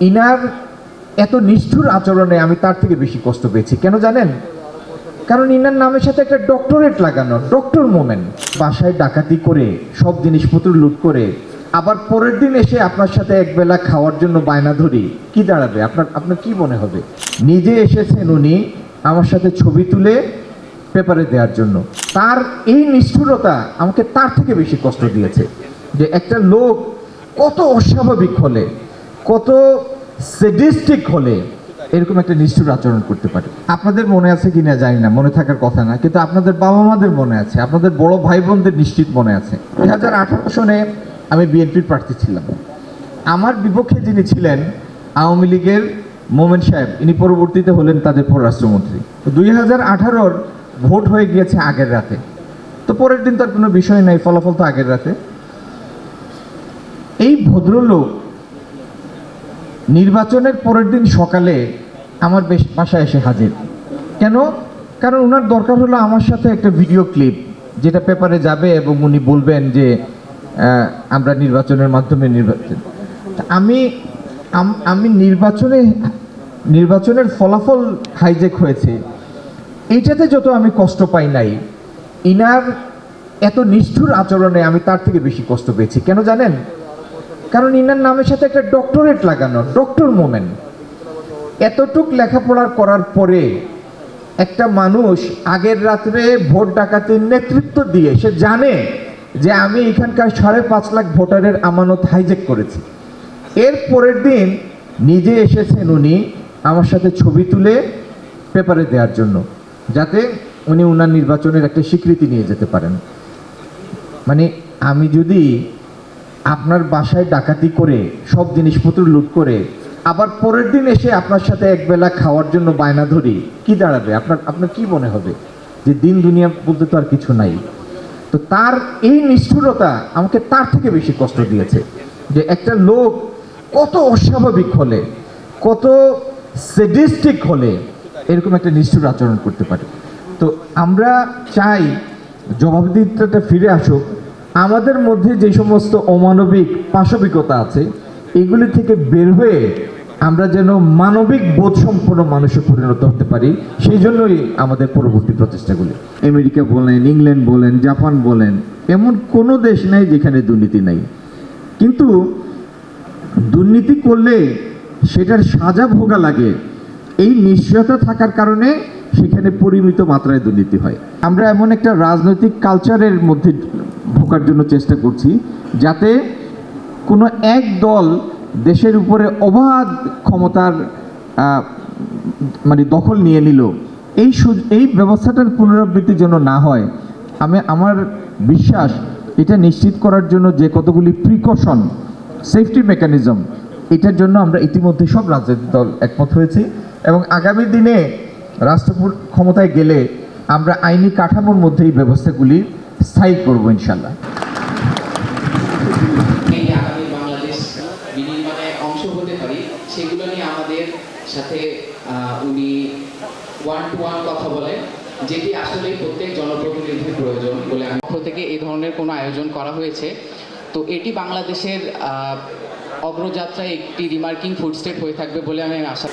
Inner এত নিষ্ঠুর আচরণে আমি তার থেকে বেশি কষ্ট পেয়েছি। কেন জানেন? কারণ ইনার নামের সাথে একটা ডক্টরেট লাগানো, ডক্টর মোমেন। বাসায় ডাকাতি করে, সব জিনিসপত্র লুট করে, আবার পরের দিন এসে আপনার সাথে একবেলা খাওয়ার জন্য বায়না ধরি, কি দাঁড়াবে? আপনার আপনার কি মনে হবে? নিজে এসেছেন উনি আমার সাথে ছবি তুলে পেপারে দেওয়ার জন্য। তার এই নিষ্ঠুরতা আমাকে তার থেকে বেশি কষ্ট দিয়েছে। যে একটা লোক কত অস্বাভাবিক হলে কত সেডিস্টিক হলে এরকম একটা নিষ্ঠুর আচরণ করতে পারে? আপনাদের মনে আছে কিনা জানি না, মনে থাকার কথা না, কিন্তু আপনাদের বাবা মাদের মনে আছে, আপনাদের বড় ভাই বোনদের নিশ্চিত মনে আছে। দুই হাজার আঠারো সনে আমি বিএনপির প্রার্থী ছিলাম। আমার বিপক্ষে যিনি ছিলেন, আওয়ামী লীগের মোমেন সাহেব, ইনি পরবর্তীতে হলেন তাদের পররাষ্ট্রমন্ত্রী। দুই হাজার আঠারোর ভোট হয়ে গিয়েছে আগের রাতে। তো পরের দিন তার কোনো বিষয় নাই, ফলাফল তো আগের রাতে। এই ভদ্রলোক নির্বাচনের পরের দিন সকালে আমার বেশ বাসায় এসে হাজির। কেন? কারণ ওনার দরকার হলো আমার সাথে একটা ভিডিও ক্লিপ, যেটা পেপারে যাবে এবং উনি বলবেন যে আমরা নির্বাচনের মাধ্যমে নির্বাচন। আমি আমি নির্বাচনে, নির্বাচনের ফলাফল হাইজেক হয়েছে। এইটাতে যত আমি কষ্ট পাই নাই, ইনার এত নিষ্ঠুর আচরণে আমি তার থেকে বেশি কষ্ট পেয়েছি। কেন জানেন? কারণ ইনার নামের সাথে একটা ডক্টরেট লাগানো, ডক্টর মোমেন্ট এতটুক লেখাপড়া করার পরে একটা মানুষ আগের রাত্রে ভোট ডাকাতির নেতৃত্ব দিয়ে, সে জানে যে আমি এখানকার সাড়ে পাঁচ লাখ ভোটারের আমানত হাইজেক করেছি। এর পরের দিন নিজে এসেছেন উনি আমার সাথে ছবি তুলে পেপারে দেওয়ার জন্য, যাতে উনি উনার নির্বাচনের একটা স্বীকৃতি নিয়ে যেতে পারেন। মানে আমি যদি আপনার বাসায় ডাকাতি করে সব জিনিসপত্র লুট করে, আবার পরের দিন এসে আপনার সাথে একবেলা খাওয়ার জন্য বায়না ধরি, কি দাঁড়াবে? আপনার আপনার কি মনে হবে? যে দিন দুনিয়া বলতে তো আর কিছু নাই। তো তার এই নিষ্ঠুরতা আমাকে তার থেকে বেশি কষ্ট দিয়েছে যে একটা লোক কত অস্বাভাবিক হলে, কত সেডিস্টিক হলে এরকম একটা নিষ্ঠুর আচরণ করতে পারে। তো আমরা চাই জবাবদিহিতাটা ফিরে আসুক আমাদের মধ্যে যে সমস্ত অমানবিক পাশবিকতা আছে, এগুলি থেকে বের হয়ে আমরা যেন মানবিক বোধ সম্পন্ন মানুষে পরিণত হতে পারি, সেই জন্যই আমাদের পরবর্তী প্রচেষ্টাগুলি। আমেরিকা বলেন, ইংল্যান্ড বলেন, জাপান বলেন, এমন কোনো দেশ নাই যেখানে দুর্নীতি নাই। কিন্তু দুর্নীতি করলে সেটার সাজা ভোগা লাগে। এই নিশ্চয়তা থাকার কারণে সেখানে পরিমিত মাত্রায় দুর্নীতি হয়। আমরা এমন একটা রাজনৈতিক কালচারের মধ্যে ঢোকার জন্য চেষ্টা করছি, যাতে কোনো এক দল দেশের উপরে অবাধ ক্ষমতার মানে দখল নিয়ে নিল। এই এই ব্যবস্থাটার পুনরাবৃত্তি যেন না হয়, আমি, আমার বিশ্বাস এটা নিশ্চিত করার জন্য যে কতগুলি প্রিকশন সেফটি মেকানিজম এটার জন্য আমরা ইতিমধ্যে সব রাজনৈতিক দল একমত হয়েছি এবং আগামী দিনে রাষ্ট্র ক্ষমতায় গেলে আমরা আইনি কাঠামোর মধ্যে এই ব্যবস্থাগুলি স্থায়ী করব ইনশাল্লাহ। সেগুলো নিয়ে আমাদের সাথে উনি ওয়ান টু ওয়ান কথা বলেন, যেটি প্রয়োজন বলে থেকে এই ধরনের কোনো আয়োজন করা হয়েছে। তো এটি বাংলাদেশের অগ্রযাত্রায় একটি রিমার্কিং ফুড ফুডস্টেপ হয়ে থাকবে বলে আমি আশা